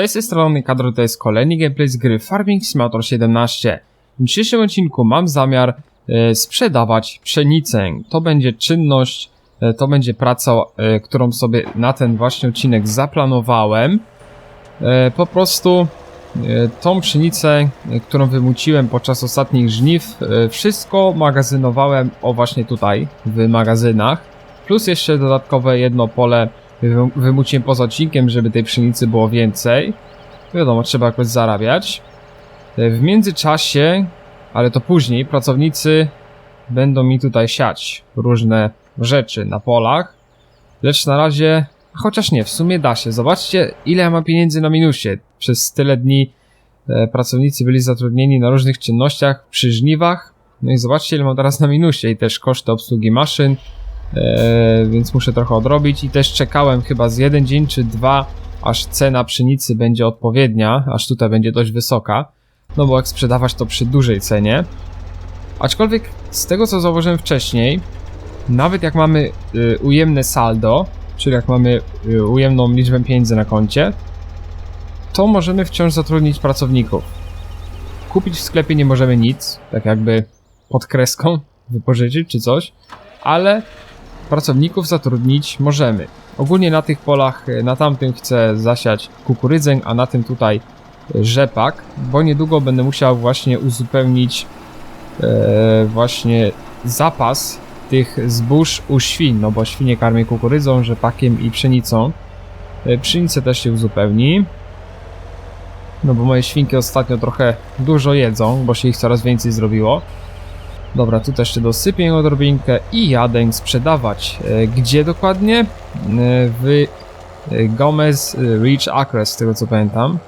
Cześć, z tej strony kadro to jest kolejny gameplay z gry Farming Simulator 17. W dzisiejszym odcinku mam zamiar e, sprzedawać pszenicę. To będzie czynność, e, to będzie praca, e, którą sobie na ten właśnie odcinek zaplanowałem. E, po prostu e, tą pszenicę, e, którą wymuciłem podczas ostatnich żniw, e, wszystko magazynowałem o właśnie tutaj, w magazynach. Plus jeszcze dodatkowe jedno pole wymuciłem poza odcinkiem, żeby tej pszenicy było więcej. Wiadomo, trzeba jakoś zarabiać. E, W międzyczasie, ale to później, pracownicy będą mi tutaj siać różne rzeczy na polach. Lecz na razie, chociaż nie, w sumie da się. Zobaczcie, ile ja mam pieniędzy na minusie. Przez tyle dni e, pracownicy byli zatrudnieni na różnych czynnościach przy żniwach. No i zobaczcie, ile mam teraz na minusie i też koszty obsługi maszyn. E, więc muszę trochę odrobić i też czekałem chyba z jeden dzień czy dwa, aż cena pszenicy będzie odpowiednia, aż tutaj będzie dość wysoka, no bo jak sprzedawać to przy dużej cenie. Aczkolwiek z tego co zauważyłem wcześniej, nawet jak mamy y, ujemne saldo, czyli jak mamy y, ujemną liczbę pieniędzy na koncie, to możemy wciąż zatrudnić pracowników. Kupić w sklepie nie możemy nic, tak jakby pod kreską, wypożyczyć czy coś, ale pracowników zatrudnić możemy. Ogólnie na tych polach, e, na tamtym chcę zasiać kukurydzę, a na tym tutaj e, rzepak, bo niedługo będę musiał właśnie uzupełnić e, właśnie zapas tych zbóż u świń, no bo świnie karmię kukurydzą, rzepakiem i pszenicą. E, pszenicę też się uzupełni. No bo moje świnki ostatnio trochę dużo jedzą, bo się ich coraz więcej zrobiło. Dobra, tu też jeszcze dosypię odrobinkę i jadę sprzedawać. E, Gdzie dokładnie? E, W e, Gomez e, Reach Acres, z tego co pamiętam.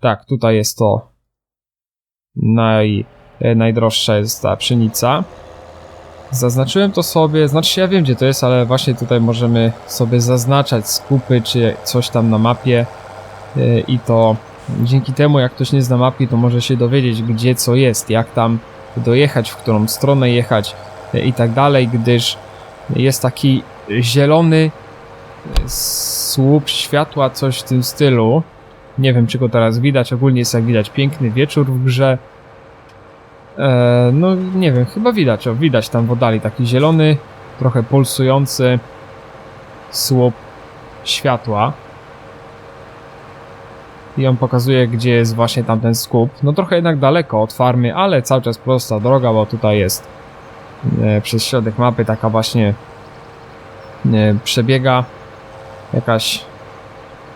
Tak, tutaj jest to naj, najdroższa jest ta pszenica. Zaznaczyłem to sobie, znaczy ja wiem gdzie to jest, ale właśnie tutaj możemy sobie zaznaczać skupy czy coś tam na mapie i to dzięki temu jak ktoś nie zna mapki to może się dowiedzieć gdzie co jest, jak tam dojechać, w którą stronę jechać e, i tak dalej, gdyż jest taki zielony e, słup światła, coś w tym stylu. Nie wiem, czy go teraz widać. Ogólnie jest jak widać piękny wieczór w grze. E, no nie wiem, chyba widać. O, widać tam w oddali taki zielony, trochę pulsujący słup światła. I on pokazuje, gdzie jest właśnie tamten skup. No trochę jednak daleko od farmy, ale cały czas prosta droga, bo tutaj jest e, przez środek mapy taka właśnie e, przebiega jakaś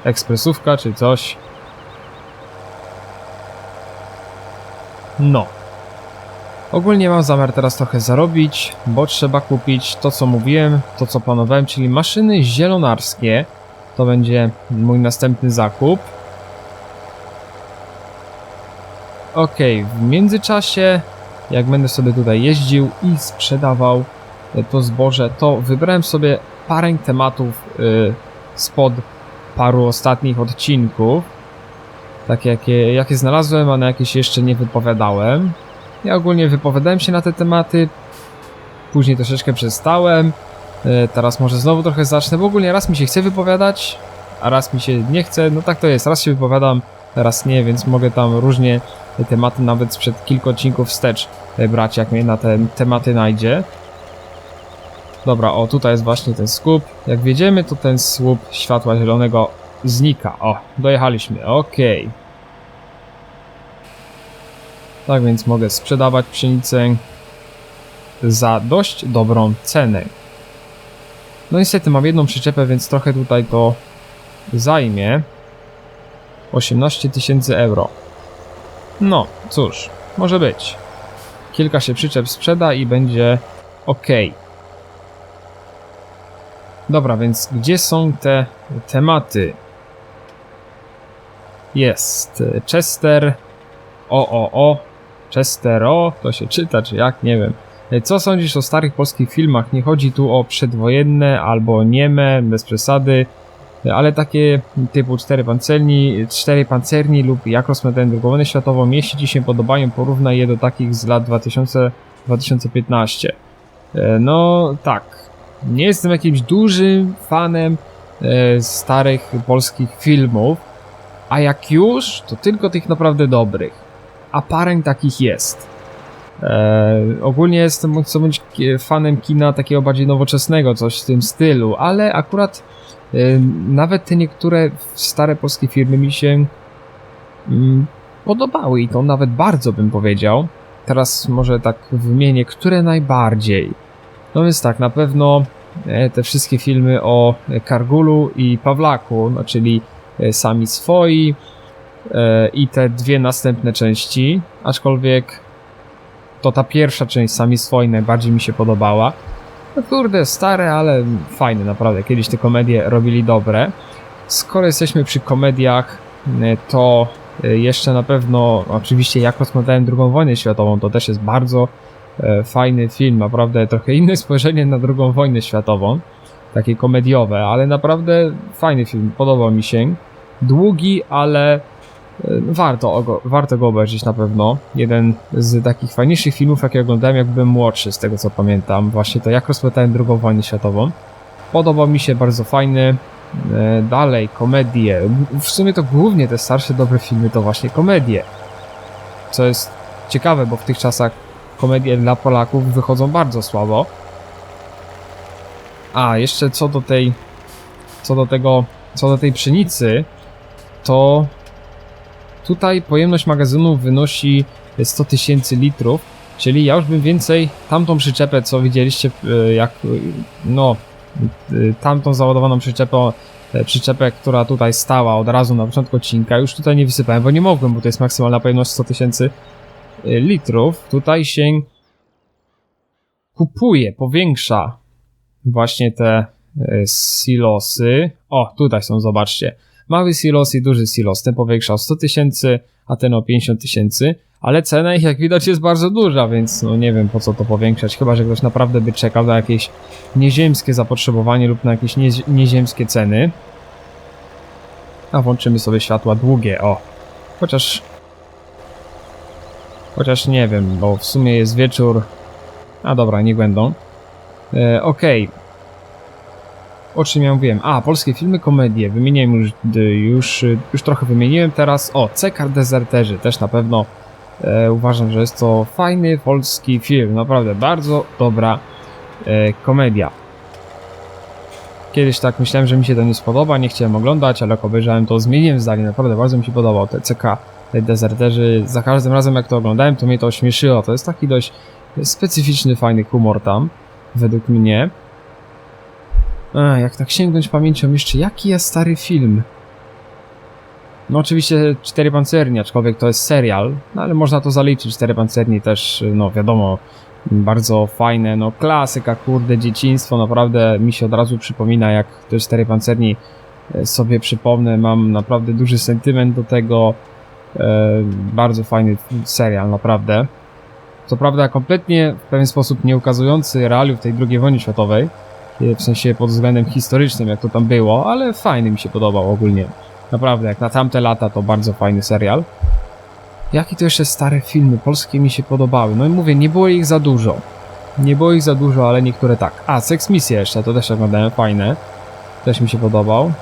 ekspresówka czy coś. No. Ogólnie mam zamiar teraz trochę zarobić, bo trzeba kupić to co mówiłem, to co planowałem, czyli maszyny zielonarskie. To będzie mój następny zakup. Okej, w międzyczasie, jak będę sobie tutaj jeździł i sprzedawał e, to zboże, to wybrałem sobie parę tematów y, spod paru ostatnich odcinków. Takie jakie, jakie znalazłem, a na jakie się jeszcze nie wypowiadałem. Ja ogólnie wypowiadałem się na te tematy, później troszeczkę przestałem. E, Teraz może znowu trochę zacznę, bo ogólnie raz mi się chce wypowiadać, a raz mi się nie chce. No tak to jest, raz się wypowiadam, raz nie, więc mogę tam różnie tematy nawet sprzed kilku odcinków wstecz e, brać, jak mnie na te tematy najdzie. Dobra, o tutaj jest właśnie ten słup. Jak wjedziemy, to ten słup światła zielonego znika. O, dojechaliśmy, okej. Tak więc mogę sprzedawać pszenicę za dość dobrą cenę. No niestety mam jedną przyczepę, więc trochę tutaj to zajmie. 18 tysięcy euro. No, cóż, może być. Kilka się przyczep sprzeda i będzie ok. Dobra, więc gdzie są te tematy? Jest e, Chester. O, o, o. Chester, o. To się czyta, czy jak? Nie wiem. E, Co sądzisz o starych polskich filmach? Nie chodzi tu o przedwojenne albo nieme, bez przesady, ale takie typu cztery pancerni, cztery pancerni lub jak rozpętają II wojnę światową, jeśli Ci się podobają, porównaj je do takich z lat 2000, 2015. E, No tak, nie jestem jakimś dużym fanem e, starych polskich filmów, a jak już, to tylko tych naprawdę dobrych. A parę takich jest. E, ogólnie jestem chcę być fanem kina takiego bardziej nowoczesnego, coś w tym stylu, ale akurat nawet te niektóre stare polskie filmy mi się podobały i to nawet bardzo bym powiedział. Teraz może tak wymienię, które najbardziej. No więc tak, na pewno e, te wszystkie filmy o Kargulu i Pawlaku, no czyli e, Sami Swoi e, i te dwie następne części, aczkolwiek to ta pierwsza część Sami Swoi najbardziej mi się podobała. No kurde, stare, ale fajne naprawdę. Kiedyś te komedie robili dobre. Skoro jesteśmy przy komediach, e, to e, jeszcze na pewno, oczywiście jak rozmawiałem drugą wojnę światową, to też jest bardzo e, fajny film, naprawdę trochę inne spojrzenie na drugą wojnę światową, takie komediowe, ale naprawdę fajny film, podobał mi się. Długi, ale warto, warto go obejrzeć na pewno. Jeden z takich fajniejszych filmów, jakie oglądałem, jak byłem młodszy, z tego co pamiętam. Właśnie to, jak rozpętałem drugą wojnę światową. Podobał mi się, bardzo fajny. E, Dalej, komedie. W sumie to głównie te starsze, dobre filmy to właśnie komedie. Co jest ciekawe, bo w tych czasach komedie dla Polaków wychodzą bardzo słabo. A, jeszcze co do tej, co do tego, co do tej pszenicy, to tutaj pojemność magazynu wynosi 100 tysięcy litrów, czyli ja już bym więcej tamtą przyczepę, co widzieliście, e, jak, e, no, e, tamtą załadowaną przyczepę, przyczepę, która tutaj stała od razu na początku odcinka, już tutaj nie wysypałem, bo nie mogłem, bo to jest maksymalna pojemność 100 tysięcy litrów. Tutaj się kupuje, powiększa właśnie te silosy. O, tutaj są, zobaczcie. Mały silos i duży silos. Ten powiększa o 100 tysięcy, a ten o 50 tysięcy. Ale cena ich, jak widać, jest bardzo duża, więc no nie wiem po co to powiększać. Chyba, że ktoś naprawdę by czekał na jakieś nieziemskie zapotrzebowanie lub na jakieś nie, nieziemskie ceny. A włączymy sobie światła długie, o. Chociaż... Chociaż nie wiem, bo w sumie jest wieczór. A dobra, niech będą. E, Okej. O czym ja mówiłem? A, polskie filmy, komedie. Wymieniłem już, d- już, y, już trochę wymieniłem teraz. O, Cekar Dezerterzy. Też na pewno e, uważam, że jest to fajny polski film. Naprawdę bardzo dobra e, komedia. Kiedyś tak myślałem, że mi się to nie spodoba, nie chciałem oglądać, ale jak obejrzałem to zmieniłem zdanie. Naprawdę bardzo mi się podobał. Te CK Dezerterzy. Za każdym razem jak to oglądałem, to mnie to śmieszyło. To jest taki dość specyficzny, fajny humor tam, według mnie. A, jak tak sięgnąć pamięcią jeszcze, jaki jest stary film? No oczywiście Cztery Pancerni, aczkolwiek to jest serial, no ale można to zaliczyć. Cztery Pancerni też, no wiadomo, bardzo fajne, no klasyka, kurde, dzieciństwo, naprawdę mi się od razu przypomina, jak te Cztery Pancerni e, sobie przypomnę, mam naprawdę duży sentyment do tego, e, bardzo fajny serial, naprawdę. Co prawda kompletnie w pewien sposób nie ukazujący realiów tej II wojny światowej, w sensie pod względem historycznym, jak to tam było, ale fajny mi się podobał ogólnie. Naprawdę, jak na tamte lata, to bardzo fajny serial. Jakie to jeszcze stare filmy polskie mi się podobały? No i mówię, nie było ich za dużo. Nie było ich za dużo, ale niektóre tak. A, Sex Misja jeszcze, to też oglądałem, fajne. Też mi się podobał.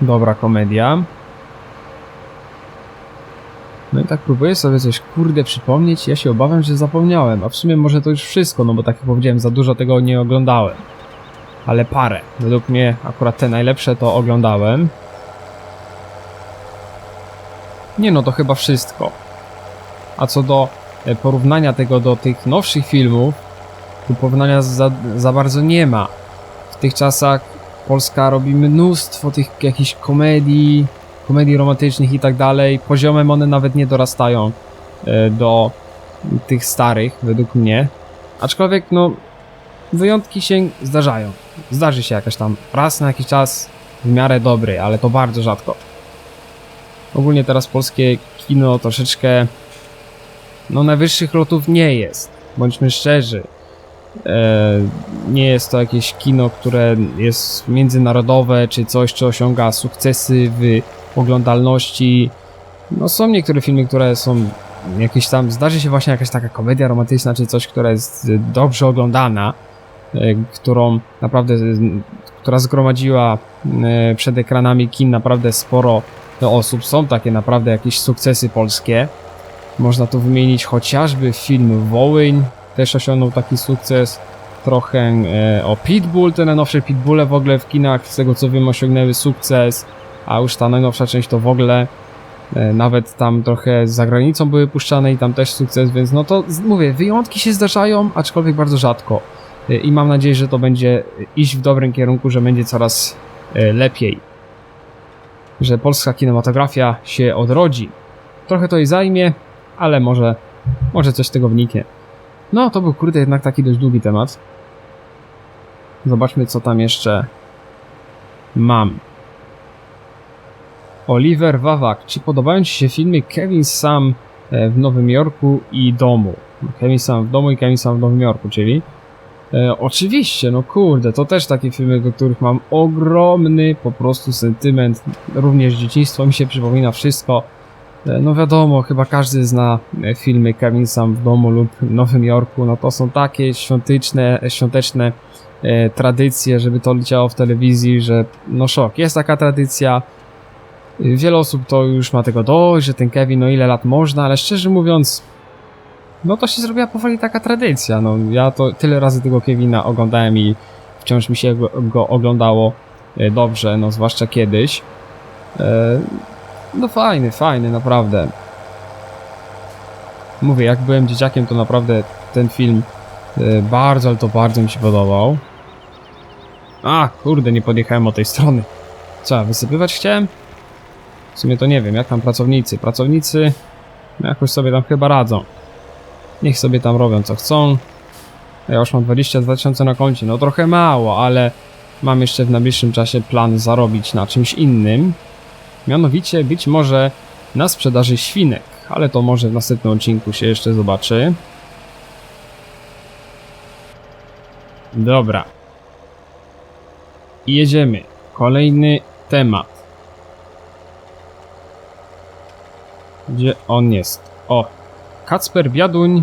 Dobra komedia. No i tak próbuję sobie coś kurde przypomnieć, ja się obawiam, że zapomniałem, a w sumie może to już wszystko, no bo tak jak powiedziałem, za dużo tego nie oglądałem. Ale parę. Według mnie akurat te najlepsze to oglądałem. Nie no, to chyba wszystko. A co do e, porównania tego do tych nowszych filmów, tu porównania za, za bardzo nie ma. W tych czasach Polska robi mnóstwo tych jakichś komedii, komedii romantycznych i tak dalej. Poziomem one nawet nie dorastają e, do tych starych, według mnie. Aczkolwiek, no, wyjątki się zdarzają. Zdarzy się jakaś tam raz na jakiś czas w miarę dobry, ale to bardzo rzadko. Ogólnie teraz polskie kino troszeczkę no najwyższych lotów nie jest. Bądźmy szczerzy. E, nie jest to jakieś kino, które jest międzynarodowe, czy coś, czy osiąga sukcesy w oglądalności. No są niektóre filmy, które są jakieś tam, zdarzy się właśnie jakaś taka komedia romantyczna, czy coś, która jest dobrze oglądana, którą naprawdę, która zgromadziła e, przed ekranami kin naprawdę sporo osób. Są takie naprawdę jakieś sukcesy polskie. Można tu wymienić chociażby film Wołyń, też osiągnął taki sukces. Trochę e, o Pitbull, te najnowsze Pitbulle w ogóle w kinach, z tego co wiem, osiągnęły sukces, a już ta najnowsza część to w ogóle e, nawet tam trochę za granicą były puszczane i tam też sukces, więc no to mówię, wyjątki się zdarzają, aczkolwiek bardzo rzadko. I mam nadzieję, że to będzie iść w dobrym kierunku, że będzie coraz e, lepiej. Że polska kinematografia się odrodzi. Trochę to jej zajmie, ale może, może coś z tego wyniknie. No, to był kurde jednak taki dość długi temat. Zobaczmy, co tam jeszcze mam. Oliver Wawak. Czy podobają Ci się filmy Kevin Sam e, w Nowym Jorku i domu? Kevin Sam w domu i Kevin Sam w Nowym Jorku, czyli? E, oczywiście, no kurde, to też takie filmy, do których mam ogromny po prostu sentyment. Również dzieciństwo mi się przypomina wszystko. E, No wiadomo, chyba każdy zna e, filmy Kevin Sam w domu lub Nowym Jorku. No to są takie świąteczne, świąteczne e, tradycje, żeby to leciało w telewizji, że no szok. Jest taka tradycja. Wiele osób to już ma tego dość, że ten Kevin, no ile lat można, ale szczerze mówiąc, no to się zrobiła powoli taka tradycja. No ja to tyle razy tego Kevina oglądałem i wciąż mi się go, go oglądało e, dobrze, no zwłaszcza kiedyś. E, no fajny, fajny, naprawdę. Mówię, jak byłem dzieciakiem, to naprawdę ten film e, bardzo, ale to bardzo mi się podobał. A, kurde, nie podjechałem od tej strony. Co, wysypywać chciałem? W sumie to nie wiem, jak tam pracownicy. Pracownicy jakoś sobie tam chyba radzą. Niech sobie tam robią co chcą. Ja już mam 22 tysiące na koncie, no trochę mało, ale mam jeszcze w najbliższym czasie plan zarobić na czymś innym. Mianowicie być może na sprzedaży świnek, ale to może w następnym odcinku się jeszcze zobaczy. Dobra. I jedziemy. Kolejny temat. Gdzie on jest? O, Kacper Biaduń.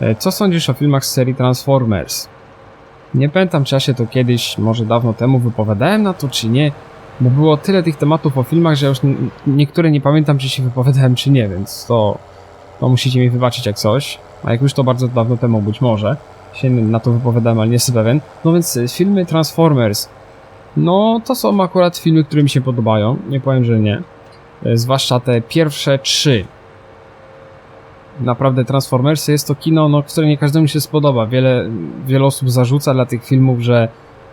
E, Co sądzisz o filmach z serii Transformers? Nie pamiętam, czy ja się to kiedyś, może dawno temu wypowiadałem na to, czy nie, bo było tyle tych tematów o filmach, że już niektóre nie pamiętam, czy się wypowiadałem, czy nie, więc to, to musicie mi wybaczyć jak coś. A jak już to bardzo dawno temu być może się na to wypowiadałem, ale nie jestem pewien. No więc e, filmy Transformers. No, to są akurat filmy, które mi się podobają. Nie powiem, że nie. E, Zwłaszcza te pierwsze trzy. Naprawdę Transformersy jest to kino, no, które nie każdemu się spodoba. Wiele, wiele osób zarzuca dla tych filmów, że,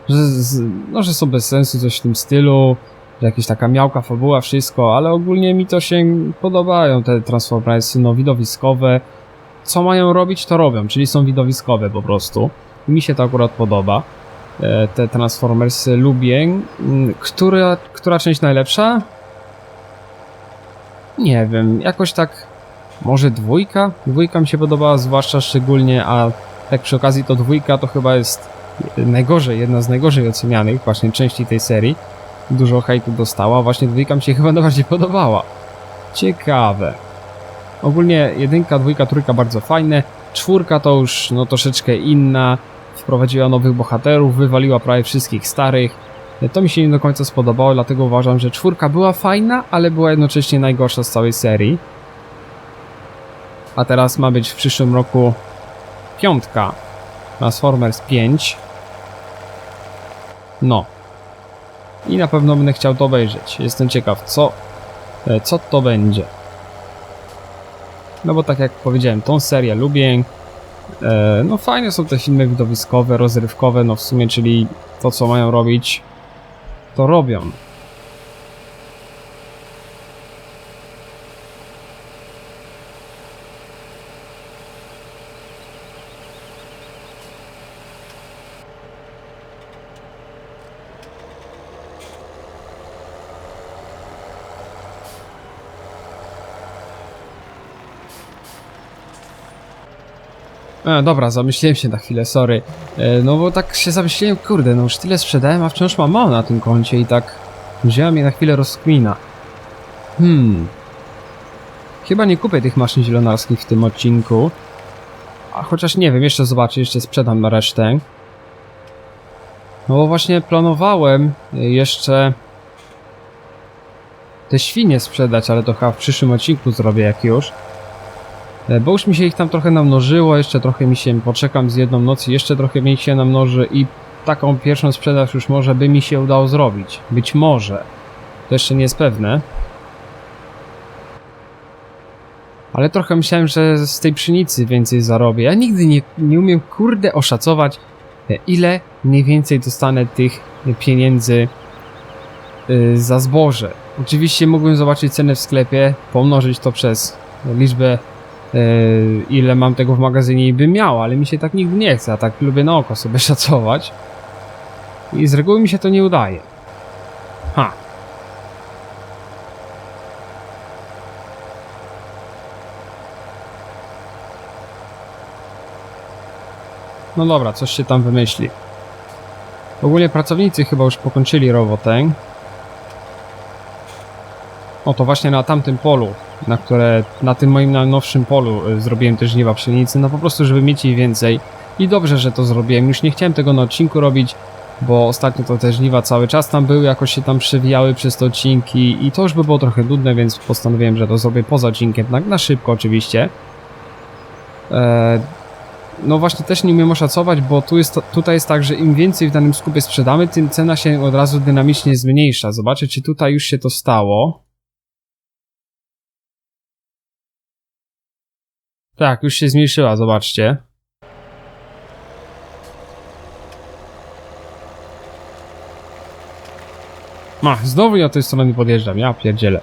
że, no, że są bez sensu, coś w tym stylu, że jakaś taka miałka fabuła, wszystko, ale ogólnie mi to się podobają te Transformersy, no widowiskowe. Co mają robić, to robią, czyli są widowiskowe po prostu. Mi się to akurat podoba. E, Te Transformersy lubię. Mm, Która, która część najlepsza? Nie wiem, jakoś tak. Może dwójka? Dwójka mi się podobała, zwłaszcza szczególnie, a tak przy okazji to dwójka to chyba jest najgorzej, jedna z najgorzej ocenianych właśnie części tej serii. Dużo hejtu dostała, właśnie dwójka mi się chyba najbardziej podobała. Ciekawe. Ogólnie jedynka, dwójka, trójka bardzo fajne. Czwórka to już no troszeczkę inna. Wprowadziła nowych bohaterów, wywaliła prawie wszystkich starych. To mi się nie do końca spodobało, dlatego uważam, że czwórka była fajna, ale była jednocześnie najgorsza z całej serii. A teraz ma być w przyszłym roku piątka. Transformers 5. No. I na pewno będę chciał to obejrzeć. Jestem ciekaw, co, e, co to będzie. No bo tak jak powiedziałem, tą serię lubię. E, no fajne są te filmy widowiskowe, rozrywkowe, no w sumie, czyli to co mają robić, to robią. E, dobra, zamyśliłem się na chwilę, sorry. E, no bo tak się zamyśliłem, kurde, no już tyle sprzedałem, a wciąż mam mało na tym koncie i tak wzięła mnie na chwilę rozkmina. Hmm. Chyba nie kupię tych maszyn zielonarskich w tym odcinku, a chociaż nie wiem, jeszcze zobaczę, jeszcze sprzedam resztę. No bo właśnie planowałem jeszcze te świnie sprzedać, ale to chyba w przyszłym odcinku zrobię jak już. E, Bo już mi się ich tam trochę namnożyło, jeszcze trochę mi się, poczekam z jedną noc jeszcze trochę mi się namnoży i taką pierwszą sprzedaż już może by mi się udało zrobić. Być może. To jeszcze nie jest pewne. Ale trochę myślałem, że z tej pszenicy więcej zarobię. Ja nigdy nie, nie umiem kurde oszacować, e, ile mniej więcej dostanę tych pieniędzy y, za zboże. Oczywiście mógłbym zobaczyć cenę w sklepie, pomnożyć to przez liczbę ile mam tego w magazynie i bym miał, ale mi się tak nigdy nie chce, a tak lubię na oko sobie szacować. I z reguły mi się to nie udaje. Ha. No dobra, coś się tam wymyśli. Ogólnie pracownicy chyba już pokończyli robotę. O, to właśnie na tamtym polu, na które, na tym moim najnowszym polu y, zrobiłem też żniwa pszenicy, no po prostu, żeby mieć jej więcej. I dobrze, że to zrobiłem. Już nie chciałem tego na odcinku robić, bo ostatnio to te żniwa cały czas tam były, jakoś się tam przewijały przez te odcinki i to już by było trochę nudne, więc postanowiłem, że to zrobię poza odcinkiem, na, na szybko oczywiście. Eee, no właśnie też nie umiem oszacować, bo tu jest, tutaj jest tak, że im więcej w danym skupie sprzedamy, tym cena się od razu dynamicznie zmniejsza. Zobaczę, czy tutaj już się to stało. Tak, już się zmniejszyła, zobaczcie. Ma, znowu ja tej strony podjeżdżam, ja pierdzielę.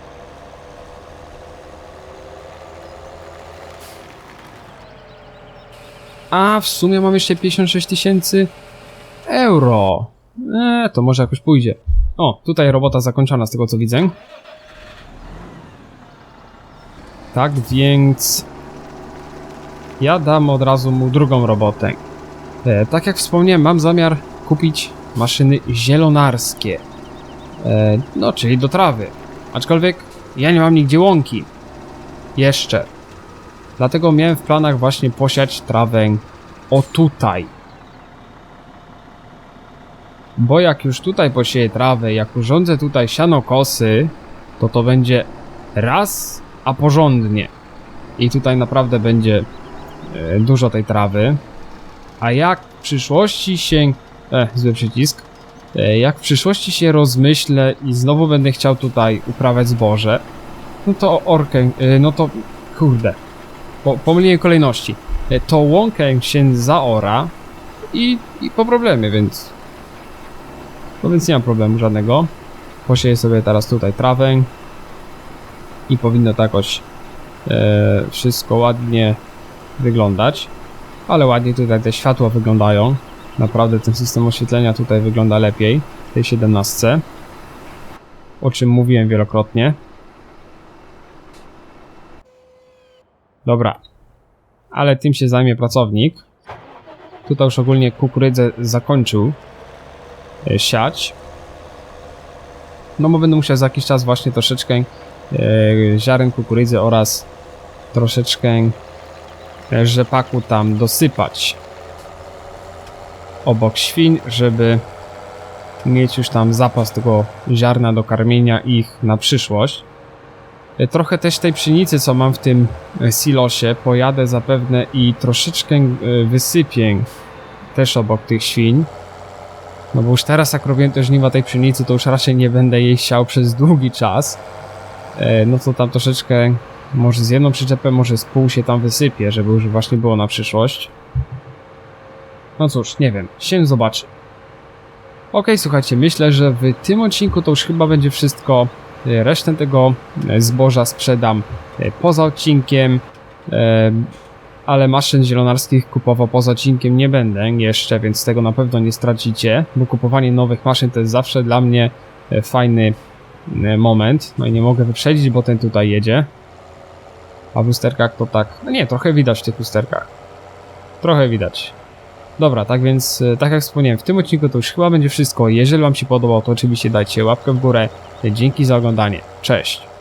A, w sumie mam jeszcze 56 tysięcy euro. Eee, to może jakoś pójdzie. O, tutaj robota zakończona z tego co widzę. Tak, więc... Ja dam od razu mu drugą robotę. E, tak jak wspomniałem, mam zamiar kupić maszyny zielonarskie. E, no, czyli do trawy. Aczkolwiek ja nie mam nigdzie łąki. Jeszcze. Dlatego miałem w planach właśnie posiać trawę o tutaj. Bo jak już tutaj posieję trawę, jak urządzę tutaj siano kosy, to to będzie raz, a porządnie. I tutaj naprawdę będzie dużo tej trawy. A jak w przyszłości się... E, zły przycisk. E, jak w przyszłości się rozmyślę i znowu będę chciał tutaj uprawiać zboże, no to orkę, e, no to kurde, po, pomyliłem kolejności. E, To łąkę się zaora i, i po problemie, więc... No więc nie mam problemu żadnego. Posieję sobie teraz tutaj trawę i powinno tak jakoś e, wszystko ładnie wyglądać. Ale ładnie tutaj te światła wyglądają. Naprawdę ten system oświetlenia tutaj wygląda lepiej w tej 17. O czym mówiłem wielokrotnie. Dobra. Ale tym się zajmie pracownik. Tutaj już ogólnie kukurydzę zakończył e, siać. No bo będę musiał za jakiś czas właśnie troszeczkę e, ziaren kukurydzy oraz troszeczkę rzepaku tam dosypać obok świń, żeby mieć już tam zapas tego ziarna do karmienia ich na przyszłość. E, Trochę też tej pszenicy, co mam w tym e, silosie, pojadę zapewne i troszeczkę e, wysypię też obok tych świń. No bo już teraz jak robiłem te żniwa tej pszenicy, to już raczej nie będę jej siał przez długi czas. No to tam troszeczkę, może z jedną przyczepę, może z pół się tam wysypie, żeby już właśnie było na przyszłość. No cóż, nie wiem, się zobaczy. Okej, słuchajcie, myślę, że w tym odcinku to już chyba będzie wszystko. Resztę tego e, zboża sprzedam e, poza odcinkiem, e, ale maszyn zielonarskich kupował poza odcinkiem nie będę jeszcze, więc tego na pewno nie stracicie, bo kupowanie nowych maszyn to jest zawsze dla mnie fajny moment. No i nie mogę wyprzedzić, bo ten tutaj jedzie. A w lusterkach to tak, no nie, trochę widać w tych lusterkach. Trochę widać. Dobra, tak więc, e, tak jak wspomniałem, w tym odcinku to już chyba będzie wszystko. Jeżeli Wam się podobało, to oczywiście dajcie łapkę w górę. Dzięki za oglądanie. Cześć!